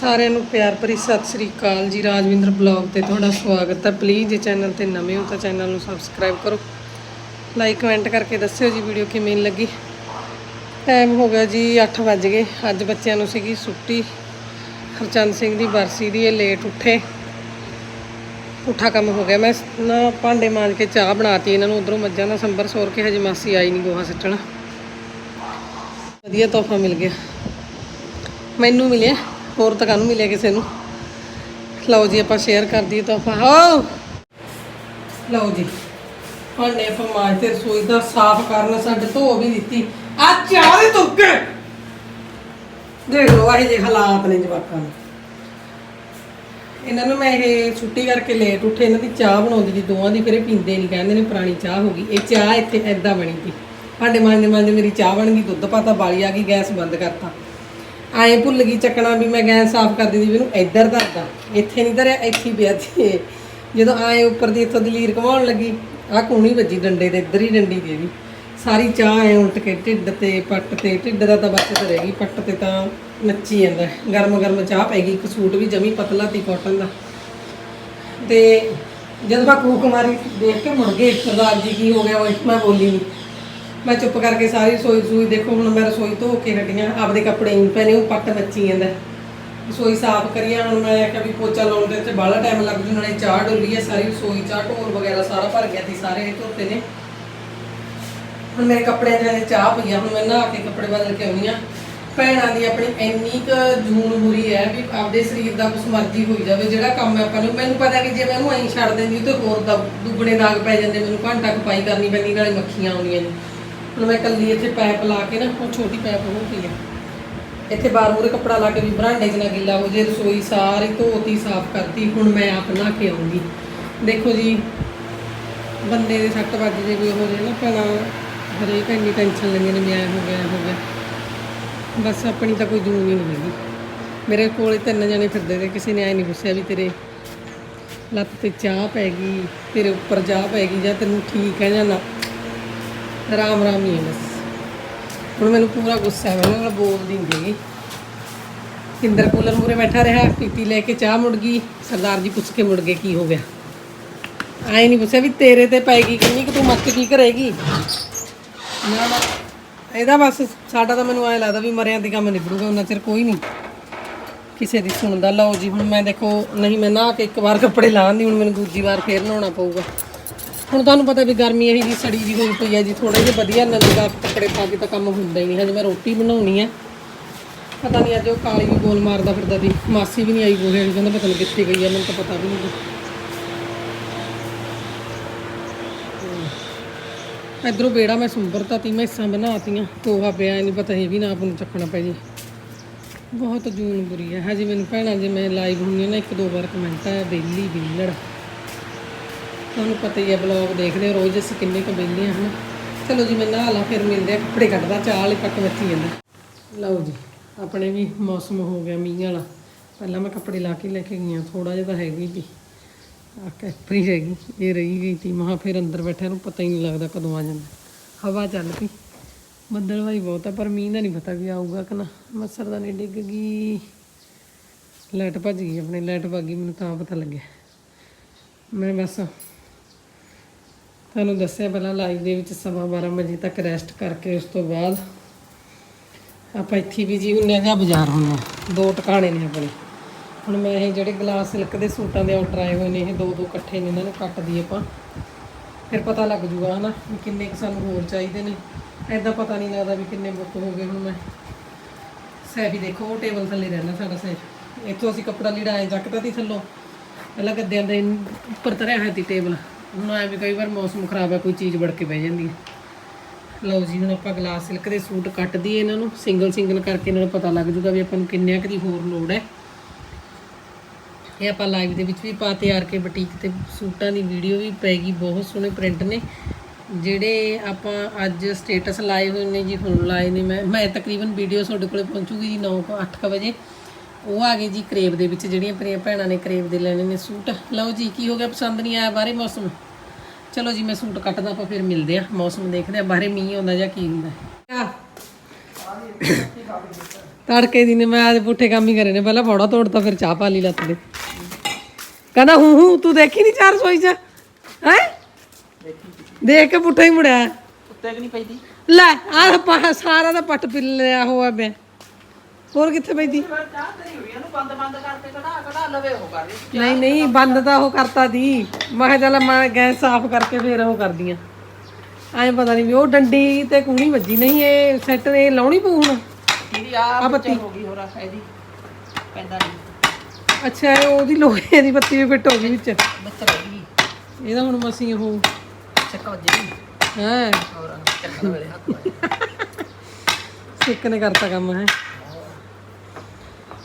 ਸਾਰਿਆਂ ਨੂੰ ਪਿਆਰ ਭਰੀ ਸਤਿ ਸ੍ਰੀ ਅਕਾਲ ਜੀ। ਰਾਜਵਿੰਦਰ ਬਲੌਗ ਤੇ ਤੁਹਾਡਾ ਸਵਾਗਤ ਹੈ। ਪਲੀਜ਼ ਜੇ ਚੈਨਲ ਤੇ ਨਵੇਂ ਹੋ ਤਾਂ ਚੈਨਲ ਨੂੰ ਸਬਸਕ੍ਰਾਈਬ ਕਰੋ। ਲਾਈਕ, ਕਮੈਂਟ ਕਰਕੇ ਦੱਸਿਓ ਜੀ ਵੀਡੀਓ ਕਿਵੇਂ ਲੱਗੀ। ਟਾਈਮ ਹੋ ਗਿਆ ਜੀ 8 ਵੱਜ ਗਏ। ਅੱਜ ਬੱਚਿਆਂ ਨੂੰ ਸੀਗੀ ਛੁੱਟੀ। ਹਰਚੰਦ ਸਿੰਘ ਦੀ ਬਰਸੀ ਦੀ ਇਹ ਲੇਟ ਉੱਠੇ। ਪੁੱਠਾ ਕੰਮ ਹੋ ਗਿਆ। ਮੈਂ ਨਾ ਭਾਂਡੇ ਮਾਂਜ ਕੇ ਚਾਹ ਬਣਾਤੀ ਇਹਨਾਂ ਨੂੰ। ਉਧਰੋਂ ਮੱਝਾਂ ਦਾ ਸੰਬਰ ਸੋਰ ਕੇ ਹਜੇ ਮਾਸੀ ਆਈ ਨਹੀਂ ਗੋਹਾ ਸੱਟਣ। ਵਧੀਆ ਤੋਹਫਾ ਮਿਲ ਗਿਆ। ਮੈਨੂੰ ਮਿਲਿਆ। ਹੋਰ ਤਾਂ ਕਾਹਨੂੰ ਮਿਲਿਆ ਕਿਸੇ ਨੂੰ? ਲਓ ਜੀ, ਆਪਾਂ ਸ਼ੇਅਰ ਕਰ ਦਈਏ ਤੋਹਫਾ ਹੋ ਲਓ ਜੀ, ਭਾਂਡੇ ਆਪਾਂ ਮਾਂਜ ਤੇ ਰਸੋਈ ਦਾ ਸਾਫ਼ ਕਰਨ ਸਾਡੇ ਧੋ ਵੀ ਦਿੱਤੀ। ਆ ਚਾਹ ਦੇ ਤੁੱਕੇ ਦੇਖ ਲਓ ਇਹ ਜੇ ਹਾਲਾਤ ਨੇ ਜਵਾਕਾਂ ਦੇ। ਇਹਨਾਂ ਨੂੰ ਮੈਂ ਇਹ ਛੁੱਟੀ ਕਰਕੇ ਲੇਟ ਉੱਠੇ, ਇਹਨਾਂ ਦੀ ਚਾਹ ਬਣਾਉਂਦੀ ਸੀ, ਦੋਵਾਂ ਦੀ ਫਿਰ ਪੀਂਦੇ ਨਹੀਂ ਕਹਿੰਦੇ ਨੇ ਪੁਰਾਣੀ ਚਾਹ ਹੋ ਗਈ। ਇਹ ਚਾਹ ਇੱਥੇ ਐਦਾਂ ਬਣੀ ਸੀ। ਭਾਂਡੇ ਮਾਂਜਦੇ ਮਾਂਜਦੇ ਮੇਰੀ ਚਾਹ ਬਣ ਗਈ, ਦੁੱਧ ਪਾਤਾ, ਬਾਲੀ ਆ ਗਈ, ਗੈਸ ਬੰਦ ਕਰਤਾ। ਐਂ ਭੁੱਲ ਗਈ ਚੱਕਣਾ ਵੀ ਮੈਂ ਗੈਸ ਸਾਫ਼ ਕਰਦੀ ਸੀ ਵੀ ਇਹਨੂੰ ਇੱਧਰ ਧਰਦਾ ਇੱਥੇ ਨਹੀਂ ਧਰਿਆ, ਇੱਥੇ ਹੀ ਪਿਆ ਸੀ ਜਦੋਂ ਆਏ ਉੱਪਰ ਦੀ ਇੱਥੋਂ ਦਲੀਰ ਘਮਾਉਣ ਲੱਗੀ, ਆਹ ਕੂਣੀ ਵੱਜੀ ਡੰਡੇ ਤੇ ਇੱਧਰ ਹੀ ਡੰਡੀ ਦੇ ਵੀ। ਸਾਰੀ ਚਾਹ ਐ ਉਲਟ ਕੇ ਢਿੱਡ ਤੇ, ਪੱਟ ਤੇ, ਢਿੱਡ ਦਾ ਤਾਂ ਬਚਤ ਰਹਿ ਗਈ ਪੱਟ ਤੇ ਤਾਂ ਨੱਚੀ ਜਾਂਦਾ। ਗਰਮ ਗਰਮ ਚਾਹ ਪੈ ਗਈ, ਇੱਕ ਸੂਟ ਵੀ ਜਮੀ ਪਤਲਾ ਤੀ ਕਾਟਨ ਦਾ। ਤੇ ਜਦੋਂ ਮੈਂ ਕੂਕ ਮਾਰੀ, ਦੇਖ ਕੇ ਮੁੜ ਗਏ ਸਰਦਾਰ ਜੀ, ਕੀ ਹੋ ਗਿਆ ਉਹ ਮੈਂ ਬੋਲੀ ਨਹੀਂ ਮੈਂ ਚੁੱਪ ਕਰਕੇ ਸਾਰੀ ਰਸੋਈ ਸੂਈ ਦੇਖੋ, ਹੁਣ ਮੈਂ ਰਸੋਈ ਧੋ ਕੇ ਹਟੀਆਂ ਆਪਦੇ ਕੱਪੜੇ ਨਹੀਂ ਪਹਿਨੇ, ਉਹ ਪੱਟ ਮੱਚੀ ਜਾਂਦਾ। ਰਸੋਈ ਸਾਫ਼ ਕਰੀਆਂ ਹੁਣ ਮੈਂ ਆਖਿਆ ਵੀ ਪੋਚਾ ਲਾਉਣ ਦੇ ਤੇ ਬਾਹਲਾ ਟਾਈਮ ਲੱਗ ਜੂ, ਨਾਲੇ ਚਾਹ ਡੋਲੀ ਹੈ ਸਾਰੀ ਰਸੋਈ, ਚਾਹ ਢੋਲ ਵਗੈਰਾ ਸਾਰਾ ਭਰ ਗਿਆ ਸੀ, ਸਾਰੇ ਧੋਤੇ ਨੇ। ਹੁਣ ਮੇਰੇ ਕੱਪੜਿਆਂ 'ਚ ਚਾਹ ਪਈ ਆ, ਹੁਣ ਮੈਂ ਨਹਾ ਕੇ ਕੱਪੜੇ ਬਦਲ ਕੇ ਆਉਣੀ ਆ। ਭੈਣਾਂ ਦੀ ਆਪਣੀ ਇੰਨੀ ਕੁ ਜੂਨ ਬੁਰੀ ਹੈ ਵੀ ਆਪਦੇ ਸਰੀਰ ਦਾ ਕੁਛ ਮਰਜ਼ੀ ਹੋਈ ਜਾਵੇ, ਜਿਹੜਾ ਕੰਮ ਹੈ ਆਪਾਂ ਨੂੰ, ਮੈਨੂੰ ਪਤਾ ਕਿ ਜੇ ਮੈਂ ਉਹਨੂੰ ਐਂ ਛੱਡ ਦਿੰਦੀ ਤੇ ਹੋਰ ਦਾ ਦੁੱਗਣੇ ਦਾਗ ਪੈ ਜਾਂਦੇ, ਮੈਨੂੰ ਘੰਟਾ ਕਪਾਈ ਕਰਨੀ ਪੈਂਦੀ, ਨਾਲੇ ਮੱਖੀਆਂ ਆਉਂਦੀਆਂ ਨੇ। ਹੁਣ ਮੈਂ ਕੱਲੀ ਇੱਥੇ ਪੈਪ ਲਾ ਕੇ ਨਾ ਉਹ ਛੋਟੀ ਪੈਪ ਹੋ ਪਈ ਆ। ਇੱਥੇ ਬਾਹਰ ਮੂਰੇ ਕੱਪੜਾ ਲਾ ਕੇ ਵੀ ਬਰਾਂਡੇ 'ਚ ਨਾ ਗਿੱਲਾ ਹੋ ਜੇ, ਰਸੋਈ ਸਾਰੀ ਧੋਤੀ, ਸਾਫ਼ ਕਰਤੀ, ਹੁਣ ਮੈਂ ਆਪ ਨਹਾ ਕੇ ਆਉਂਗੀ। ਦੇਖੋ ਜੀ, ਬੰਦੇ ਦੇ ਸੱਟ ਵੱਜ ਜੇ ਕੋਈ ਹੋ ਜੇ ਨਾ, ਭੈਣਾ, ਹਰੇਕ ਇੰਨੀ ਟੈਨਸ਼ਨ ਲੈਂਦੇ ਨੇ ਮੈਂ ਐਂ ਹੋ ਗਿਆ, ਐਂ ਹੋ ਗਿਆ। ਬਸ ਆਪਣੀ ਤਾਂ ਕੋਈ ਜੂਨ ਹੀ ਨਹੀਂ ਹੈਗੀ। ਮੇਰੇ ਕੋਲੇ ਤਿੰਨ ਜਣੇ ਫਿਰਦੇ ਤੇ ਕਿਸੇ ਨੇ ਐ ਨਹੀਂ ਪੁੱਛਿਆ ਵੀ ਤੇਰੇ ਲੱਤ ਤੇ ਚਾਹ ਪੈ ਗਈ, ਤੇਰੇ ਉੱਪਰ ਚਾਹ ਪੈ ਗਈ ਜਾਂ ਤੈਨੂੰ ਠੀਕ ਹੈ ਜਾਂ ਨਾ। ਰਾਮ ਰਾਮ ਹੀ ਹੈ ਬਸ। ਹੁਣ ਮੈਨੂੰ ਪੂਰਾ ਗੁੱਸਾ ਹੈ, ਮੈਂ ਉਹਨਾਂ ਨਾਲ ਬੋਲਦੀ ਨਹੀਂ ਹੈਗੀ। ਇੰਦਰ ਕੂਲਰ ਮੂਰੇ ਬੈਠਾ ਰਿਹਾ ਪੀਪੀ ਲੈ ਕੇ ਚਾਹ ਮੁੜ ਗਈ, ਸਰਦਾਰ ਜੀ ਪੁੱਛ ਕੇ ਮੁੜ ਗਏ ਕੀ ਹੋ ਗਿਆ। ਆਏ ਨਹੀਂ ਪੁੱਛਿਆ ਵੀ ਤੇਰੇ ਤੇ ਪੈ ਗਈ ਕਿੰਨੀ ਕਿ ਤੂੰ ਮੱਤ ਕੀ ਕਰੇਗੀ? ਨਾ ਨਾ, ਇਹਦਾ ਬਸ ਸਾਡਾ ਤਾਂ ਮੈਨੂੰ ਐਂ ਲੱਗਦਾ ਵੀ ਮਰਿਆਂ ਦੀ ਕੰਮ ਨਿਬੜੂਗਾ, ਉਹਨਾਂ ਚਿਰ ਕੋਈ ਨਹੀਂ ਕਿਸੇ ਦੀ ਸੁਣਦਾ, ਲਓ ਜੀ, ਹੁਣ ਮੈਂ ਦੇਖੋ, ਨਹੀਂ, ਮੈਂ ਨਾ ਕੇ ਇੱਕ ਵਾਰ ਕੱਪੜੇ ਲਾਉਂਦੀ ਹੁਣ ਮੈਨੂੰ ਦੂਜੀ ਵਾਰ ਫੇਰ ਨਹਾਉਣਾ ਪਊਗਾ। ਹੁਣ ਤੁਹਾਨੂੰ ਪਤਾ ਵੀ ਗਰਮੀ ਇਹੀ ਜੀ ਸੜੀ ਜੀ ਹੋਈ ਪਈ ਹੈ ਜੀ ਥੋੜਾ ਜਿਹਾ ਵਧੀਆ ਨੰਗਾ ਕੱਪੜੇ ਪਾ ਕੇ ਤਾਂ ਕੰਮ ਹੁੰਦਾ ਹੀ ਨਹੀਂ, ਹਜੇ ਮੈਂ ਰੋਟੀ ਬਣਾਉਣੀ ਹੈ ਪਤਾ ਨਹੀਂ ਅੱਜ ਉਹ ਕਾਲੀ ਵੀ ਬੋਲ ਮਾਰਦਾ ਫਿਰਦਾ ਸੀ, ਮਾਸੀ ਵੀ ਨਹੀਂ ਆਈ ਗੋਹੇ ਕਹਿੰਦਾ ਪਤਾ ਨਹੀਂ ਕਿੱਥੇ ਗਈ ਹੈ ਮੈਨੂੰ ਤਾਂ ਪਤਾ ਵੀ ਨਹੀਂ। ਇਧਰੋਂ ਬੇੜਾ ਮੈਂ ਸੁੰਬਰਤਾ ਤੀ ਮੈਂ ਹਿੱਸਾਂ ਬਣਾਤੀਆਂ ਕੋਹਾ ਪਿਆ ਨਹੀਂ ਪਤਾ ਇਹ ਵੀ ਨਾ ਆਪ ਨੂੰ ਚੱਕਣਾ ਪੈ ਜੀ। ਬਹੁਤ ਜੂਨ ਬੁਰੀ ਹੈ ਹਜੇ ਮੈਨੂੰ ਭੈਣਾਂ, ਜੇ ਮੈਂ ਲਾਈਵ ਹੁੰਦੀ ਨਾ, ਇੱਕ ਦੋ ਵਾਰ ਕਮੈਂਟ ਆਇਆ ਬੇਲੀ ਬਿੱਲੜ ਤੁਹਾਨੂੰ ਪਤਾ ਹੀ ਹੈ ਬਲੌਗ ਦੇਖਦੇ ਹੋ, ਰੋਜ਼ ਅਸੀਂ ਕਿੰਨੇ ਕੁ ਬੇਲੇ ਹਾਂ, ਹਨਾ? ਚਲੋ ਜੀ, ਮੈਂ ਨਹਾ ਲਾ, ਫਿਰ ਮਿਲਦੇ ਆ ਕੱਪੜੇ ਕੱਢਦਾ, ਚਾਹ ਵਾਲੇ ਪੱਕ ਮੱਚੀ ਜਾਂਦਾ। ਲਓ ਜੀ, ਆਪਣੇ ਵੀ ਮੌਸਮ ਹੋ ਗਿਆ ਮੀਂਹ ਵਾਲਾ। ਪਹਿਲਾਂ ਮੈਂ ਕੱਪੜੇ ਲਾ ਕੇ ਲੈ ਕੇ ਗਈ ਹਾਂ ਥੋੜਾ ਜਿਹਾ ਤਾਂ ਹੈਗੀ ਵੀ। ਆ ਕੈਪਰੀ ਹੈਗੀ, ਇਹ ਰਹੀ ਗਈ ਤੀ ਮਹਾ ਫਿਰ ਅੰਦਰ ਬੈਠਿਆਂ ਨੂੰ ਪਤਾ ਹੀ ਨਹੀਂ ਲੱਗਦਾ ਕਦੋਂ ਆ ਜਾਂਦਾ। ਹਵਾ ਚੱਲ ਪਈ। ਬੱਦਲਵਾਈ ਬਹੁਤ ਆ, ਪਰ ਮੀਂਹ ਦਾ ਨਹੀਂ ਪਤਾ ਵੀ ਆਊਗਾ ਕਿ ਨਾ। ਮੱਛਰਦਾਨੀ ਡਿੱਗ ਗਈ। ਲਾਈਟ ਭੱਜ ਗਈ ਆਪਣੇ, ਲਾਈਟ ਭੱਜ ਗਈ, ਮੈਨੂੰ ਤਾਂ ਪਤਾ ਲੱਗਿਆ। ਮੈਂ ਬਸ ਤੁਹਾਨੂੰ ਦੱਸਿਆ ਪਹਿਲਾਂ ਲਾਈਵ ਦੇ ਵਿੱਚ ਸਵਾ 12 ਵਜੇ ਤੱਕ ਰੈਸਟ ਕਰਕੇ ਉਸ ਤੋਂ ਬਾਅਦ ਆਪਾਂ ਇੱਥੇ ਵੀ ਜੀ ਹੁੰਨੇ ਜਾਂ ਬਾਜ਼ਾਰ ਹੁੰਨੇ ਆ। ਦੋ ਟਿਕਾਣੇ ਨੇ ਆਪਣੇ। ਹੁਣ ਮੈਂ ਇਹ ਜਿਹੜੇ ਗਲਾਸ ਸਿਲਕ ਦੇ ਸੂਟਾਂ ਦੇ ਆਰਡਰ ਆਏ ਹੋਏ ਨੇ, ਇਹ ਦੋ ਦੋ ਇਕੱਠੇ ਨੇ, ਇਹਨਾਂ ਨੂੰ ਕੱਟ ਦਈਏ ਆਪਾਂ। ਫਿਰ ਪਤਾ ਲੱਗ ਜੂਗਾ ਹਨਾ ਵੀ ਕਿੰਨੇ ਕੁ ਸਾਨੂੰ ਹੋਰ ਚਾਹੀਦੇ ਨੇ। ਐਦਾਂ ਪਤਾ ਨਹੀਂ ਲੱਗਦਾ ਵੀ ਕਿੰਨੇ ਬੁੱਕ ਹੋ ਗਏ ਹੁਣ ਮੈਂ। ਸੈਫੀ ਦੇਖੋ, ਉਹ ਟੇਬਲ ਥੱਲੇ ਰਹਿਣਾ ਸਾਡਾ ਸੈਫ। ਇੱਥੋਂ ਅਸੀਂ ਕੱਪੜਾ ਲੀੜਾ ਐ ਚੱਕਦਾ ਤੀ ਥੱਲੋਂ। ਪਹਿਲਾਂ ਗੱਦਿਆਂ ਦੇ ਉੱਪਰ ਤਰਿਆ ਹੋਇਆ ਸੀ ਟੇਬਲ। ਹੁਣ ਐ ਵੀ ਕਈ ਵਾਰ ਮੌਸਮ ਖਰਾਬ ਹੈ ਕੋਈ ਚੀਜ਼ ਵੜ ਕੇ ਬਹਿ ਜਾਂਦੀ ਹੈ ਲਓ ਜੀ, ਹੁਣ ਆਪਾਂ ਗਲਾਸ ਸਿਲਕ ਦੇ ਸੂਟ ਕੱਟ ਦਈਏ ਇਹਨਾਂ ਨੂੰ, ਸਿੰਗਲ ਸਿੰਗਲ ਕਰਕੇ ਇਹਨਾਂ ਨੂੰ ਪਤਾ ਲੱਗ ਜੂਗਾ ਵੀ ਆਪਾਂ ਨੂੰ ਕਿੰਨਿਆਂ ਕੁ ਦੀ ਹੋਰ ਲੋੜ ਹੈ। ਇਹ ਆਪਾਂ ਲਾਈਵ ਦੇ ਵਿੱਚ ਵੀ ਪਾ ਤਿਆਰ ਕੇ ਬੁਟੀਕ ਤੇ ਸੂਟਾਂ ਦੀ ਵੀਡੀਓ ਵੀ ਪੈਗੀ ਬਹੁਤ ਸੋਹਣੇ ਪ੍ਰਿੰਟ ਨੇ। ਜਿਹੜੇ ਆਪਾਂ ਅੱਜ ਸਟੇਟਸ ਲਾਏ ਹੋਏ ਨੇ ਜੀ, ਹੁਣ ਲਾਏ ਨੇ ਮੈਂ ਮੈਂ ਤਕਰੀਬਨ ਵੀਡੀਓ ਤੁਹਾਡੇ ਕੋਲੇ ਪਹੁੰਚੂਗੀ ਜੀ 9 8 ਵਜੇ। ਉਹ ਆ ਗਏ ਜੀ ਕਰੇਬ ਦੇ ਵਿੱਚ ਜਿਹੜੀਆਂ ਆਪਣੀਆਂ ਭੈਣਾਂ ਨੇ ਕਰੇਬ ਦੇ ਲੈਣੇ ਨੇ ਸੂਟ। ਲਓ ਜੀ ਕੀ ਹੋ ਗਿਆ? ਪਸੰਦ ਨਹੀਂ ਆਇਆ ਬਾਹਰੇ ਮੌਸਮ? ਚਲੋ ਜੀ ਮੈਂ ਸੂਟ ਕੱਟਦਾ ਆਪਾਂ ਫਿਰ ਮਿਲਦੇ ਆ ਮੌਸਮ ਦੇਖਦੇ ਆ ਬਾਹਰੇ ਮੀਂਹ ਆਉਂਦਾ ਜਾਂ ਕੀ ਹੁੰਦਾ। ਆ। ਤੜਕੇ ਦੀ ਨੇ ਮੈਂ ਅੱਜ ਪੁੱਠੇ ਕੰਮ ਹੀ ਕਰੇ ਨੇ। ਪਹਿਲਾਂ ਫੌੜਾ ਤੋੜਤਾ ਫਿਰ ਚਾਹ ਪਾ ਲਈ ਲੱਤ ਦੇ ਕਹਿੰਦਾ ਹੂੰ ਹੂੰ ਤੂੰ ਦੇਖੀ ਨਹੀਂ ਚਾਰ ਸੋਈ ਚ? ਹੈ? ਦੇਖ ਕੇ ਪੁੱਠਾ ਹੀ ਮੁੜਿਆ। ਉੱਤੇ ਕਿ ਨਹੀਂ ਪੈਂਦੀ ਲੈ ਆਹ ਸਾਰਾ ਦਾ ਪੱਟ ਪਿੱਲ ਲਿਆ ਹੋਇਆ ਮੈਂ ਹੋਰ ਕਿੱਥੇ ਬੰਦ ਨਹੀਂ ਨਹੀਂ ਬੰਦ ਤਾਂ ਉਹ ਕਰਤਾ ਦੀ। ਮੈਂ ਕਿਹਾ ਚੱਲ ਮੈਂ ਗੈਸ ਸਾਫ਼ ਕਰਕੇ ਫੇਰ ਉਹ ਕਰਦੀ ਆ। ਐਂ ਪਤਾ ਨਹੀਂ ਵੀ ਉਹ ਡੰਡੀ ਤੇ ਕੂਣੀ ਵੱਜੀ ਨਹੀਂ ਇਹ ਸੈੱਟ ਇਹ ਲਾਉਣੀ ਪਊ ਹੁਣ? ਇਹਦੀ ਆ ਬੱਤੀ ਹੋ ਗਈ ਹੋਰ ਇਹਦੀ। ਪੈਂਦਾ ਨਹੀਂ ਅੱਛਾ ਇਹ ਉਹਦੀ ਲੋਹੇ ਦੀ ਬੱਤੀ ਵੀ ਫਿੱਟ ਹੋ ਗਈ ਵਿੱਚ। ਬੱਚਾ ਰਹਿ ਗਈ। ਇਹਦਾ ਹੁਣ ਮਸੀਂ ਉਹ ਚੱਕਾ ਵੱਜੇਗੀ ਹੈ। ਹੋਰ ਚੱਕਾ ਵੇਲੇ ਹੱਥ ਪਾਏ ਸਿੱਕ ਨੇ ਕਰਤਾ ਕੰਮ ਹੈ।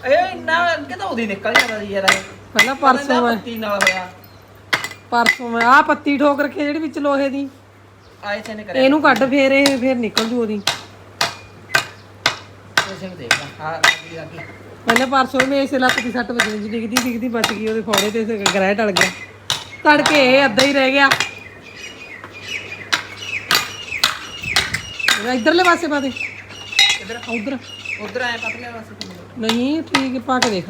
ਇਹ ਇੰਨਾ ਕਿਤਾ ਉਹਦੀ ਨਿਕਲ ਜਾਂਦਾ ਸੀ ਯਾਰ? ਇਹ ਪਹਿਲਾਂ ਪਰਸੋਂ ਮੈਂ ਪੱਤੀ ਨਾਲ ਹੋਇਆ। ਪਰਸੋਂ ਮੈਂ ਆ ਪੱਤੀ ਠੋਕ ਰੱਖੀ ਜਿਹੜੀ ਵਿੱਚ ਲੋਹੇ ਦੀ। ਆਏ ਤੇ ਨੇ ਕਰਿਆ ਇਹਨੂੰ ਕੱਢ ਫੇਰ ਇਹ ਫੇਰ ਨਿਕਲ ਜੂ ਉਹਦੀ। ਉਸੇ ਨੂੰ ਦੇਖਦਾ ਹਾਂ ਲੱਗੀ ਲੱਗੀ ਪਹਿਲਾਂ ਪਰਸੋਂ ਮੈਂ ਇਸੇ ਲੱਤ ਦੀ ਸੱਟ ਵੱਜਣੀ ਜੀ ਡਿੱਗਦੀ ਡਿੱਗਦੀ ਬਚ ਗਈ ਉਹਦੇ ਫੋੜੇ ਤੇ ਤੇ ਗ੍ਰਹਿ ਟਲ ਗਿਆ। ਤੜਕੇ ਇਹ ਅੱਧਾ ਹੀ ਰਹਿ ਗਿਆ। ਇਧਰਲੇ ਪਾਸੇ ਪਾ ਦੇ। ਕਿੱਧਰ ਉਧਰ। ਉਧਰ ਆਏ ਪਤਲੇ ਵਾਸਤੇ ਨਹੀਂ ਠੀਕ ਪਾ ਕੇ ਦੇਖ।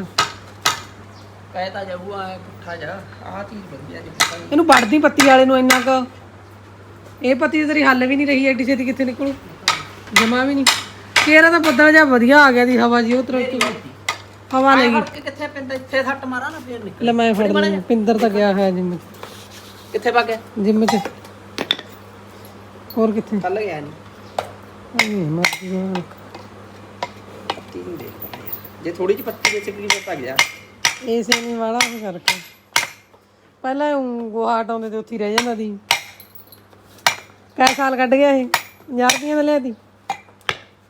ਕਹਿ ਤਾਂ ਜਾਊਗਾ ਐ ਪੁੱਠਾ ਜਾ। ਆਹ ਚੀਜ਼ ਵਧੀਆ ਜੀ। ਇਹਨੂੰ ਵੱਢਦੀ ਪੱਤੀ ਵਾਲੇ ਨੂੰ ਇੰਨਾ ਕੁ। ਇਹ ਪੱਤੀ ਤੇਰੀ ਹੱਲ ਵੀ ਨਹੀਂ ਰਹੀ ਐਡੀ ਛੇਤੀ ਕਿੱਥੇ ਨਿਕਲੂ? ਜਮਾ ਵੀ ਨਹੀਂ। ਕੇਰਾ ਦਾ ਬੱਦਲ ਜਿਹਾ ਵਧੀਆ ਆ ਗਿਆ ਦੀ ਹਵਾ ਜੀ ਉਹ ਤਰ੍ਹਾਂ ਹਵਾ ਲੈ ਗਈ। ਫੜ ਕੇ ਕਿੱਥੇ ਪੈਂਦਾ ਇੱਥੇ ਸੱਟ ਮਾਰਾ ਨਾ ਫੇਰ ਨਿਕਲ। ਲੈ ਮੈਂ ਫੜ ਲਈ ਪਿੰਦਰ ਤਾਂ ਗਿਆ ਹੈ ਜਿੰਮ ਚ। ਕਿੱਥੇ ਪਾ ਗਿਆ? ਜਿੰਮ ਚ। ਹੋਰ ਕਿੱਥੇ? ਕੱਲ ਗਿਆ ਨਹੀਂ ਦੇਖ ਪਾ ਯਾਰ ਜੇ ਥੋੜੀ ਜਿਹੀ ਪੱਤੀ ਦੇ ਸਿਕਰੀ ਤੇ ਪਾ ਗਿਆ ਇਸੇ ਨਹੀਂ ਵਾਲਾ ਉਹ ਕਰਕੇ ਪਹਿਲਾਂ ਊਂ ਗੋਹਾ ਹਟਾਉਂਦੇ ਤੇ ਉੱਥੇ ਹੀ ਰਹਿ ਜਾਂਦਾ ਦੀ ਕੈ ਸਾਲ ਕੱਢ ਗਿਆ ਇਹ 50 ਰੁਪਈਆ ਦਾ ਲਿਆ ਦੀ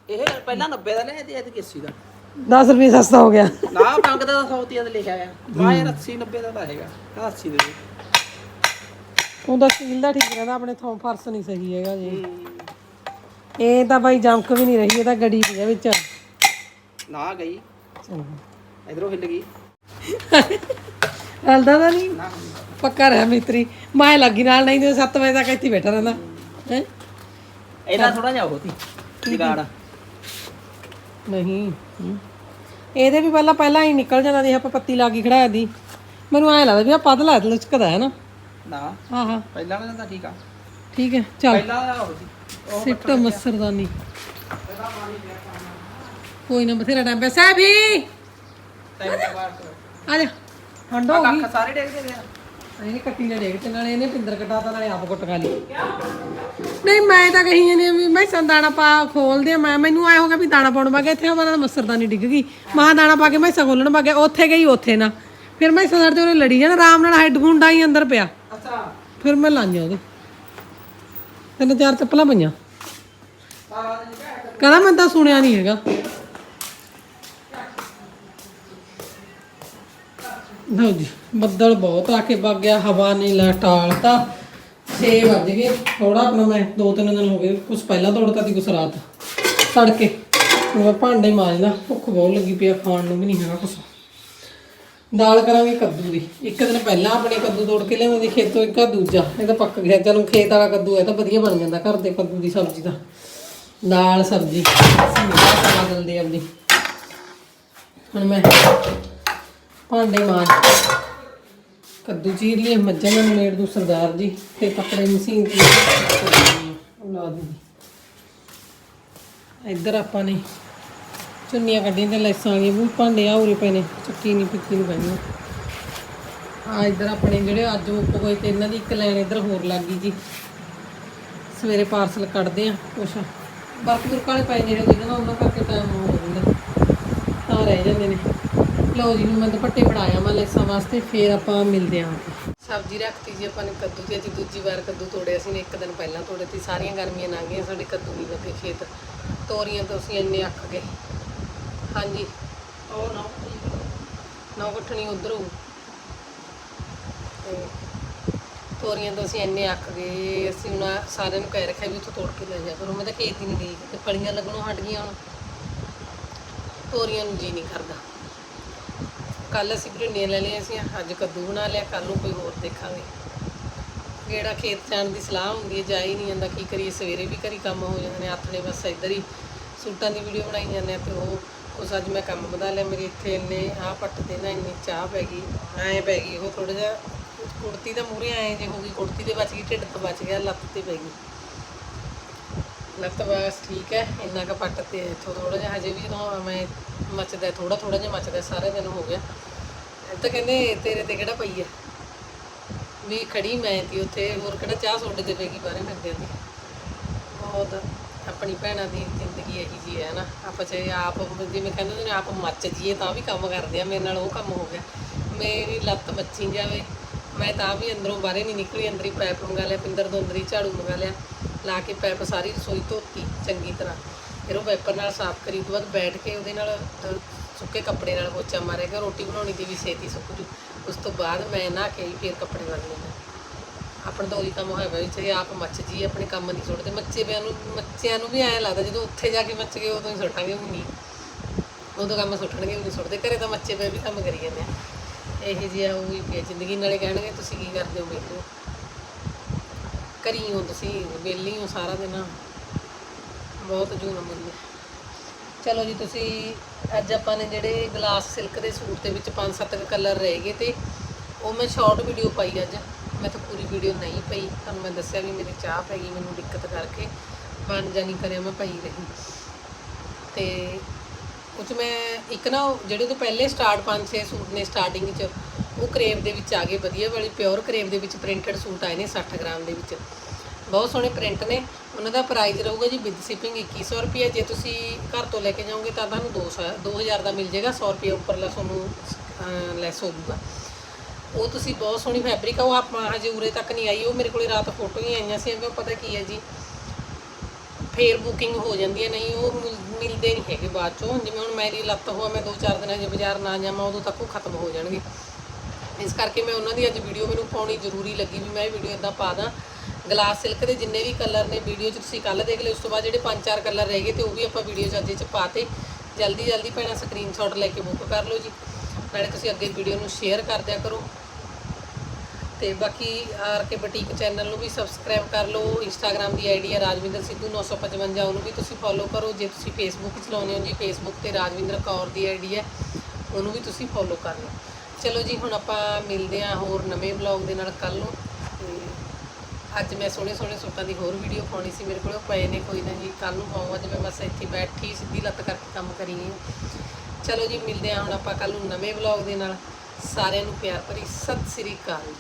ਇਹ ਪਹਿਲਾਂ 90 ਦਾ ਲਿਆ ਤੇ ਇਹ 80 ਦਾ। 10 ਰੁਪਏ ਸਸਤਾ ਹੋ ਗਿਆ। ਨਾ ਪੰਗ ਦਾ 100 ਤੀਆ ਦਾ ਲਿਖਿਆ ਆ ਮਾ ਯਾਰ 80 90 ਦਾ ਤਾਂ ਹੈਗਾ। ਆਹ 80 ਦੇ ਦੇ। ਉਹਦਾ ਸਟੀਲ ਦਾ ਠੀਕ ਰਹਿੰਦਾ ਆਪਣੇ ਥੋਂ ਫਰਸ ਨਹੀਂ ਸਹੀ ਹੈਗਾ ਜੀ। ਇਹ ਤਾਂ ਬਾਈ ਜੰਕ ਵੀ ਨਹੀਂ ਰਹੀ ਇਹ ਤਾਂ ਗੜੀ ਪਈ ਆ ਵਿੱਚ। ਨਾ ਗਈ। ਇਧਰੋਂ ਹਿੱਲ ਗਈ। ਹਲਦਾ ਤਾਂ ਨਹੀਂ। ਪੱਕਾ ਰਹਿ ਮਿੱਤਰੀ। ਮੈਂ ਲੱਗੀ ਨਾਲ ਨਹੀਂ ਤੇ 7 ਵਜੇ ਤੱਕ ਇੱਥੇ ਹੀ ਬੈਠਾ ਰਹਿੰਦਾ। ਹੈ? ਇਹਦਾ ਥੋੜਾ ਜਿਹਾ ਹੋਤੀ ਜਿਗਾੜ। ਨਹੀਂ। ਹਮ। ਇਹਦੇ ਵੀ ਪਹਿਲਾਂ ਪਹਿਲਾਂ ਹੀ ਨਿਕਲ ਜਾਂਦਾ ਸੀ ਆਪਾਂ ਪੱਤੀ ਲਾ ਕੇ ਖੜਾਇਆ ਦੀ ਮੈਨੂੰ ਐਂ ਲੱਗਦਾ ਵੀ ਆ ਪਤਲਾ ਲਚਕਦਾ ਹੈ ਨਾ। ਨਾ। ਹਾਂ ਹਾਂ। ਪਹਿਲਾਂ ਵਾਲਾ ਤਾਂ ਠੀਕ ਆ। ਠੀਕ ਹੈ ਚੱਲ। ਪਹਿਲਾਂ ਵਾਲਾ ਹੋਤੀ ਉਹ ਸਿੱਟ ਮਸਰਦਾਨੀ। ਕੋਈ ਨਾ ਬਥੇਰਾ ਟਾਈਮ ਸਾਹਿਬ ਹੀ ਟਾਈਮ ਤੇ ਬਾਹਰ ਕਰੋ ਆ ਜਾ। ਠੰਡ ਹੋ ਗਈ। ਕੱਖ ਸਾਰੇ ਡੇਗਦੇ ਨੇ। ਇਹਨੇ ਕੱਟੀ ਨੇ ਡੇਗ ਤੇ ਨਾਲੇ ਇਹਨੇ ਪਿੰਦਰ ਕਟਾਤਾ ਨਾਲੇ ਆਪ ਕੁੱਟ ਖਾ ਲਈ। ਨਹੀਂ ਮੈਂ ਤਾਂ ਕਹੀ ਹਾਂ ਵੀ ਮੈਂ ਦਾਣਾ ਪਾ ਖੋਲਦੇ ਆ ਮੈਂ ਮੈਨੂੰ ਆਇਆ ਹੋਗਾ ਵੀ ਦਾਣਾ ਪਾਉਣ ਵਾਗੇ ਇੱਥੇ ਹਵਾ ਨਾਲ ਮਸਰਦਾਨੀ ਡਿੱਗ ਗਈ। ਮਾਂ ਦਾਣਾ ਪਾ ਕੇ ਮੈਂ ਖੋਲਣ ਵਾਗੇ ਉੱਥੇ ਗਈ ਉੱਥੇ ਨਾ। ਫਿਰ ਮੈਂ ਸਦਰ ਤੇ ਉਹਨੇ ਲੜੀ ਜਾਣਾ ਆਰਾਮ ਨਾਲ ਹੈੱਡਫੋਨ ਡਾਈ ਅੰਦਰ ਪਿਆ। ਅੱਛਾ। ਫਿਰ ਮੈਂ ਲਾਈਆਂ ਉਹਦੇ। ਤਿੰਨ ਚਾਰ ਚੱਪਲਾਂ ਪਈਆਂ। ਕਹਿੰਦਾ ਮੈਂ ਤਾਂ ਸੁਣਿਆ ਨਹੀਂ ਹੈਗਾ। ਲਓ ਜੀ, ਬੱਦਲ ਬਹੁਤ ਆ ਕੇ ਵਗ ਗਿਆ, ਹਵਾ ਨੇ ਲਾ 6 ਵੱਜ ਗਏ। ਥੋੜਾ ਆਪਣਾ ਮੈਂ ਦੋ ਤਿੰਨ ਦਿਨ ਹੋ ਗਏ, ਕੁਛ ਪਹਿਲਾਂ ਤੋੜਤਾ ਸੀ, ਕੁਛ ਰਾਤ। ਤੜਕੇ। ਹੁਣ ਮੈਂ ਭਾਂਡੇ ਮਾਂਜਦਾ, ਭੁੱਖ ਬਹੁਤ ਲੱਗੀ ਪਈ ਆ, ਖਾਣ ਨੂੰ ਵੀ ਨਹੀਂ ਹੈਗਾ ਕੁਛ। ਦਾਲ ਕਰਾਂਗੇ ਕੱਦੂ ਦੀ। ਇੱਕ ਦਿਨ ਪਹਿਲਾਂ ਆਪਣੇ ਕੱਦੂ ਤੋੜ ਕੇ ਲਿਆਉਂਦੇ ਖੇਤੋਂ, ਇੱਕ ਆ ਦੂਜਾ। ਇਹ ਤਾਂ ਪੱਕ ਗਿਆ। ਚਲੋ ਖੇਤ ਵਾਲਾ ਕੱਦੂ ਹੈ ਤਾਂ ਵਧੀਆ ਬਣ ਜਾਂਦਾ ਘਰ ਦੇ ਕੱਦੂ ਦੀ ਸਬਜ਼ੀ ਦਾ। ਦਾਲ, ਸਬਜ਼ੀ। ਅਸੀਂ ਬਣਾ ਆਪਦੀ। ਹੁਣ ਮੈਂ ਭਾਂਡੇ ਮਾਰ ਕੱਦੂ ਚੀਰ ਲਈ ਮੱਝਾਂ ਨੂੰ ਮੇੜ ਦੂ ਸਰਦਾਰ ਜੀ, ਤੇ ਕੱਪੜੇ ਮਸ਼ੀਨ ਤੇ ਲਾ ਦੂੰਗੀ। ਇੱਧਰ ਆਪਾਂ ਨੇ ਚੁੰਨੀਆਂ ਕੱਢੀਆਂ ਤੇ ਲੈਸਾਂ ਆ ਗਈਆਂ ਵੀ ਭਾਂਡੇ ਆ ਉਰੇ ਪਏ ਨੇ, ਚੱਕੀ ਨਹੀਂ ਪਿੱਕੀ ਨਹੀਂ ਪੈਣੀ ਆ ਇੱਧਰ ਆਪਣੇ ਜਿਹੜੇ ਅੱਜ ਮੁੱਕ ਗਏ ਤੇ ਇਹਨਾਂ ਦੀ ਇੱਕ ਲਾਈਨ ਇੱਧਰ ਹੋਰ ਲੱਗ ਗਈ ਜੀ। ਸਵੇਰੇ ਪਾਰਸਲ ਕੱਢਦੇ ਆ ਕੁਛ। ਵਰਕ ਵਰਕ ਵਾਲੇ ਪਏ ਜਿਹੜੇ ਜਿਹਨਾਂ ਦਾ ਉਹਨਾਂ ਕਰਕੇ ਟਾਈਮ ਹੋ ਜਾਂਦਾ। ਤਾਂ ਰਹਿ ਜਾਂਦੇ ਨੇ। ਲਓ ਜੀ ਹੁਣ ਮੈਂ ਦੁਪੱਟੇ ਬਣਾਇਆ ਮੈਂ ਲੈਸਾਂ ਵਾਸਤੇ ਫੇਰ ਆਪਾਂ ਮਿਲਦੇ ਆਂ। ਸਬਜ਼ੀ ਰੱਖਤੀ ਜੀ ਆਪਾਂ ਨੇ ਕੱਦੂ ਦੀ ਅੱਜ ਦੂਜੀ ਵਾਰ ਕੱਦੂ ਤੋੜਿਆ ਸੀ ਨੇ ਇੱਕ ਦਿਨ ਪਹਿਲਾਂ ਤੋੜੇ ਤੀ ਸਾਰੀਆਂ ਗਰਮੀਆਂ ਲੰਘ ਗਈਆਂ ਸਾਡੇ ਕੱਦੂ ਦੀ ਲੱਗੇ ਖੇਤ। ਤੋਰੀਆਂ ਤੋਂ ਅਸੀਂ ਇੰਨੇ ਅੱਕ ਗਏ। ਹਾਂਜੀ। ਉਹ ਨਾ ਨੌ ਗੁੱਠਣੀ ਉਧਰ। ਤੇ ਤੋਰੀਆਂ ਤੋਂ ਅਸੀਂ ਇੰਨੇ ਅੱਕ ਗਏ ਅਸੀਂ ਹੁਣ ਸਾਰਿਆਂ ਨੂੰ ਕਹਿ ਰੱਖਿਆ ਵੀ ਉੱਥੋਂ ਤੋੜ ਕੇ ਲੈ ਜਾ ਕਰੋ ਮੈਂ ਤਾਂ ਖੇਤ ਹੀ ਨਹੀਂ ਗਈ ਤੇ ਫਲੀਆਂ ਲੱਗਣੋਂ ਹਟ ਗਈਆਂ ਹੁਣ। ਤੋਰੀਆਂ ਨੂੰ ਜੀ ਨਹੀਂ ਕਰਦਾ। ਕੱਲ ਅਸੀਂ ਭਿੰਡੀਆਂ ਲੈ ਲਈਆਂ ਸੀ, ਅੱਜ ਕੱਦੂ ਬਣਾ ਲਿਆ ਕੱਲ ਨੂੰ ਕੋਈ ਹੋਰ ਦੇਖਾਂਗੇ। ਜਿਹੜਾ ਖੇਤ ਜਾਣ ਦੀ ਸਲਾਹ ਹੁੰਦੀ ਹੈ ਜਾ ਹੀ ਨਹੀਂ ਜਾਂਦਾ, ਕੀ ਕਰੀਏ, ਸਵੇਰੇ ਵੀ ਘਰੀ ਕੰਮ ਹੋ ਜਾਂਦੇ ਨੇ ਆਥਣੇ ਬਸ ਇੱਧਰ ਹੀ ਸੂਟਾਂ ਦੀ ਵੀਡੀਓ ਬਣਾਈ ਜਾਂਦੇ ਆ ਤੇ ਉਹ ਉਸ ਅੱਜ ਮੈਂ ਕੰਮ ਵਧਾ ਲਿਆ, ਮੇਰੇ ਇੱਥੇ ਇੰਨੇ ਆਹ ਪੱਟ ਤੇ ਨਾ ਇੰਨੀ ਚਾਹ ਪੈ ਗਈ, ਐਂ ਪੈ ਗਈ, ਉਹ ਥੋੜਾ ਜਿਹਾ ਕੁੜਤੀ ਦਾ ਮੂਰੇ ਐਂ ਜੇ ਹੋ ਗਈ, ਕੁੜਤੀ ਦੇ ਬਚ ਗਈ, ਢਿੱਡ ਤੋਂ ਬਚ ਗਿਆ, ਲੱਤ ਤੇ ਪੈ ਗਈ। ਲੱਤ ਬਸ ਠੀਕ ਹੈ, ਇੰਨਾ ਕੁ ਪੱਟ ਤੇ ਇੱਥੋਂ ਥੋੜਾ ਜਿਹਾ, ਹਜੇ ਵੀ ਜਦੋਂ ਮੈਂ ਮੱਚਦਾ ਥੋੜਾ ਥੋੜਾ ਜਿਹਾ ਮੱਚਦਾ, ਸਾਰੇ ਦਿਨ ਹੋ ਗਿਆ। ਤਾਂ ਕਹਿੰਦੇ ਤੇਰੇ ਤੇ ਕਿਹੜਾ ਪਈ ਹੈ? ਵੀ ਖੜੀ ਮੈਂ ਤੀ ਉੱਥੇ, ਹੋਰ ਕਿਹੜਾ ਚਾਹ ਸੋਡੇ ਤੇ ਪੈਗੀ ਬਾਰੇ ਫਿਰਦੇ ਦੀ? ਬਹੁਤ ਆਪਣੀ ਭੈਣਾਂ ਦੀ ਜ਼ਿੰਦਗੀ ਇਹੀ ਜੀ ਹੈ ਨਾ। ਆਪਾਂ ਚਾਹੇ ਆਪ ਜਿਵੇਂ ਕਹਿੰਦੇ ਨੇ, ਆਪ ਮੱਚ ਜੀਏ ਤਾਂ ਵੀ ਕੰਮ ਕਰਦੇ ਆ, ਮੇਰੇ ਨਾਲ ਉਹ ਕੰਮ ਹੋ ਗਿਆ। ਮੇਰੀ ਲੱਤ ਮੱਚੀ ਜਾਵੇ, ਮੈਂ ਤਾਂ ਵੀ ਅੰਦਰੋਂ ਬਾਹਰੇ ਨਹੀਂ ਨਿਕਲੀ, ਅੰਦਰ ਹੀ ਪੈਪ ਮੰਗਾ ਲਿਆ, ਪਿੰਦਰ ਤੋਂ ਅੰਦਰ ਹੀ ਝਾੜੂ ਮੰਗਾ ਲਿਆ। ਲਾ ਕੇ ਪੈਪ ਸਾਰੀ ਰਸੋਈ ਧੋਤੀ, ਚੰਗੀ ਤਰ੍ਹਾਂ। ਫਿਰ ਉਹ ਵੈਪਰ ਨਾਲ ਸਾਫ਼ ਕਰੀ, ਉਸ ਤੋਂ ਬਾਅਦ ਬੈਠ ਕੇ ਉਹਦੇ ਨਾਲ ਸੁੱਕੇ ਕੱਪੜੇ ਨਾਲ ਪੋਚਾ ਮਾਰੇਗਾ ਰੋਟੀ ਬਣਾਉਣੀ ਦੀ ਵੀ ਛੇਤੀ ਸੁੱਕ ਜੂ। ਉਸ ਤੋਂ ਬਾਅਦ ਮੈਂ ਨਹਾ ਕੇ ਹੀ ਫਿਰ ਕੱਪੜੇ ਬਦਲਣੇ ਨੇ ਆਪਣਾ ਤਾਂ ਉਹੀ ਕੰਮ ਹੋਇਆ ਵਾ ਚਾਹੇ ਆਪ ਮੱਚ ਜੀ, ਆਪਣੇ ਕੰਮ ਨਹੀਂ ਸੁੱਟਦੇ। ਮੱਚੇ ਪਿਆ ਨੂੰ, ਮੱਚਿਆਂ ਨੂੰ ਵੀ ਐਂ ਲੱਗਦਾ ਜਦੋਂ ਉੱਥੇ ਜਾ ਕੇ ਮੱਚ ਗਏ, ਉਦੋਂ ਹੀ ਸੁੱਟਾਂਗੇ ਵੀ ਨਹੀਂ। ਉਦੋਂ ਕੰਮ ਸੁੱਟਣਗੇ ਵੀ ਨਹੀਂ ਸੁੱਟਦੇ। ਘਰੇ ਤਾਂ ਮੱਚੇ ਪਏ ਵੀ ਕੰਮ ਕਰੀ ਜਾਂਦੇ ਆ। ਇਹੀ ਜਿਹਾ ਉਹ ਹੀ ਜ਼ਿੰਦਗੀ ਨਾਲੇ ਕਹਿਣਗੇ, ਤੁਸੀਂ ਕੀ ਕਰਦੇ ਹੋ ਵਿਹਲੇ ਘਰੀ ਹੋ ਤੁਸੀਂ ਵਿਹਲੀ ਹੋ ਸਾਰਾ ਦਿਨ। ਬਹੁਤ ਜੂਨ ਮਿਲਦੀ ਚਲੋ ਜੀ, ਤੁਸੀਂ ਅੱਜ ਆਪਾਂ ਨੇ ਜਿਹੜੇ ਗਲਾਸ ਸਿਲਕ ਦੇ ਸੂਟ ਦੇ ਵਿੱਚ ਪੰਜ ਸੱਤ ਕਲਰ ਰਹਿ ਗਏ ਤੇ ਉਹ ਮੈਂ ਸ਼ਾਰਟ ਵੀਡੀਓ ਪਾਈ ਅੱਜ। ਮੈਂ ਤਾਂ ਪੂਰੀ ਵੀਡੀਓ ਨਹੀਂ ਪਈ। ਤੁਹਾਨੂੰ ਮੈਂ ਦੱਸਿਆ ਵੀ ਮੇਰੀ ਚਾਹ ਪੈ ਗਈ, ਮੈਨੂੰ ਦਿੱਕਤ ਕਰਕੇ ਬਣ ਜਾਣੀ ਕਰਿਆ, ਮੈਂ ਪਈ ਰਹੀ। ਤੇ ਕੁਝ ਮੈਂ ਇੱਕ ਨਾ ਉਹ ਜਿਹੜੇ ਤੋਂ ਪਹਿਲੇ ਸਟਾਰਟ ਪੰਜ ਛੇ ਸੂਟ ਨੇ ਸਟਾਰਟਿੰਗ 'ਚ ਉਹ ਕਰੇਵ ਦੇ ਵਿੱਚ ਆ ਗਏ, ਵਧੀਆ ਵਾਲੀ ਪਿਓਰ ਕਰੇਵ ਦੇ ਵਿੱਚ ਪ੍ਰਿੰਟਡ ਸੂਟ ਆਏ ਨੇ 60 ਗ੍ਰਾਮ ਦੇ ਵਿੱਚ। ਬਹੁਤ ਸੋਹਣੇ ਪ੍ਰਿੰਟ ਨੇ। ਉਹਨਾਂ ਦਾ ਪ੍ਰਾਈਸ ਰਹੂਗਾ ਜੀ ਵਿਦ ਸ਼ਿਪਿੰਗ 2100 ਰੁਪਏ ਜੇ ਤੁਸੀਂ ਘਰ ਤੋਂ ਲੈ ਕੇ ਜਾਓਗੇ ਤਾਂ ਤੁਹਾਨੂੰ 200 2000 ਦਾ ਮਿਲ ਜਾਏਗਾ 100 ਰੁਪਏ ਉੱਪਰਲਾ ਤੁਹਾਨੂੰ ਲੈਸ ਹੋ ਉਹ ਤੁਸੀਂ ਬਹੁਤ ਸੋਹਣੀ ਫੈਬਰਿਕ ਆ, ਉਹ ਆਪਾਂ ਹਜੇ ਉਰੇ ਤੱਕ ਨਹੀਂ ਆਈ, ਉਹ ਮੇਰੇ ਕੋਲੇ ਰਾਤ ਫੋਟੋ ਹੀ ਆਈਆਂ ਸੀ ਉਹ ਪਤਾ ਕੀ ਹੈ ਜੀ? ਫੇਰ ਬੁਕਿੰਗ ਹੋ ਜਾਂਦੀ ਹੈ, ਨਹੀਂ, ਉਹ ਮਿਲ- ਮਿਲਦੇ ਨਹੀਂ ਹੈਗੇ ਬਾਅਦ ਚੋਂ। ਜਿਵੇਂ ਹੁਣ ਮੇਰੀ ਲੱਤ ਹੋਆ, ਮੈਂ 2-4 ਦਿਨਾਂ ਜੇ ਬਾਜ਼ਾਰ ਨਾ ਜਾਵਾਂ, ਉਦੋਂ ਤੱਕ ਉਹ ਖਤਮ ਹੋ ਜਾਣਗੇ। ਇਸ ਕਰਕੇ ਮੈਂ ਉਹਨਾਂ ਦੀ ਅੱਜ ਵੀਡੀਓ ਮੈਨੂੰ ਪਾਉਣੀ ਜ਼ਰੂਰੀ ਲੱਗੀ ਵੀ ਮੈਂ ਇਹ ਵੀਡੀਓ ਇਦਾਂ ਪਾ ਦਾਂ। ਗਲਾਸ ਸਿਲਕ ਦੇ ਜਿੰਨੇ ਵੀ ਕਲਰ ਨੇ ਵੀਡੀਓ 'ਚ ਤੁਸੀਂ ਕੱਲ ਦੇਖ ਲਿਓ, ਉਸ ਤੋਂ ਬਾਅਦ ਜਿਹੜੇ 5-4 ਕਲਰ ਰਹਿ ਗਏ ਤੇ ਉਹ ਵੀ ਆਪਾਂ ਵੀਡੀਓ 'ਚ ਅੱਜ ਇਹ 'ਚ ਪਾਤੇ ਜਲਦੀ ਜਲਦੀ ਭੈਣਾਂ ਸਕਰੀਨਸ਼ਾਟ ਲੈ ਕੇ ਬੁੱਕ ਕਰ ਲਓ ਜੀ। ਨਾਲੇ ਤੁਸੀਂ ਅੱਗੇ ਵੀਡੀਓ ਨੂੰ ਸ਼ੇਅਰ ਕਰ ਦਿਆ ਕਰੋ। ਤੇ ਬਾਕੀ ਆਰ ਕੇ ਬੁਟੀਕ ਚੈਨਲ ਨੂੰ ਵੀ ਸਬਸਕ੍ਰਾਈਬ ਕਰ ਲਓ। ਇੰਸਟਾਗ੍ਰam ਦੀ ਆਈਡੀ ਹੈ ਰਾਜਵਿੰਦਰ ਸਿੱਧੂ 955 ਉਹਨੂੰ ਵੀ ਤੁਸੀਂ ਫੋਲੋ ਕਰੋ। ਜੇ ਤੁਸੀਂ ਫੇਸਬੁੱਕ ਚਲਾਉਂਦੇ ਹੋ ਜੀ ਫੇਸਬੁੱਕ ਤੇ ਰਾਜਵਿੰਦਰ ਕੌਰ ਦੀ ਆਈਡੀ ਹੈ ਉਹਨੂੰ ਵੀ ਤੁਸੀਂ ਫੋਲੋ ਕਰ ਲਓ। ਚਲੋ ਜੀ, ਹੁਣ ਆਪਾਂ ਮਿਲਦੇ ਹਾਂ ਹੋਰ ਨਵੇਂ ਬਲੌਗ ਦੇ ਨਾਲ ਕੱਲ ਨੂੰ। ਤੇ ਅੱਜ ਮੈਂ ਸੋਹਣੇ ਸੋਹਣੇ ਸੂਟਾਂ ਦੀ ਹੋਰ ਵੀਡੀਓ ਪਾਉਣੀ ਸੀ ਮੇਰੇ ਕੋਲ, ਉਹ ਪਏ ਨੇ ਕੋਈ ਨਾ ਜੀ ਕੱਲ ਨੂੰ ਪਾਉਂ ਅੱਜ ਮੈਂ ਬਸ ਇੱਥੇ ਬੈਠੀ, ਸਿੱਧੀ ਲੱਤ ਕਰਕੇ ਕੰਮ ਕਰੀ ਚਲੋ ਜੀ, ਮਿਲਦੇ ਹਾਂ ਹੁਣ ਆਪਾਂ ਕੱਲ ਨੂੰ ਨਵੇਂ ਬਲੌਗ ਦੇ ਨਾਲ। ਸਾਰਿਆਂ ਨੂੰ ਪਿਆਰ ਭਰੀ ਸਤਿ ਸ੍ਰੀ ਅਕਾਲ।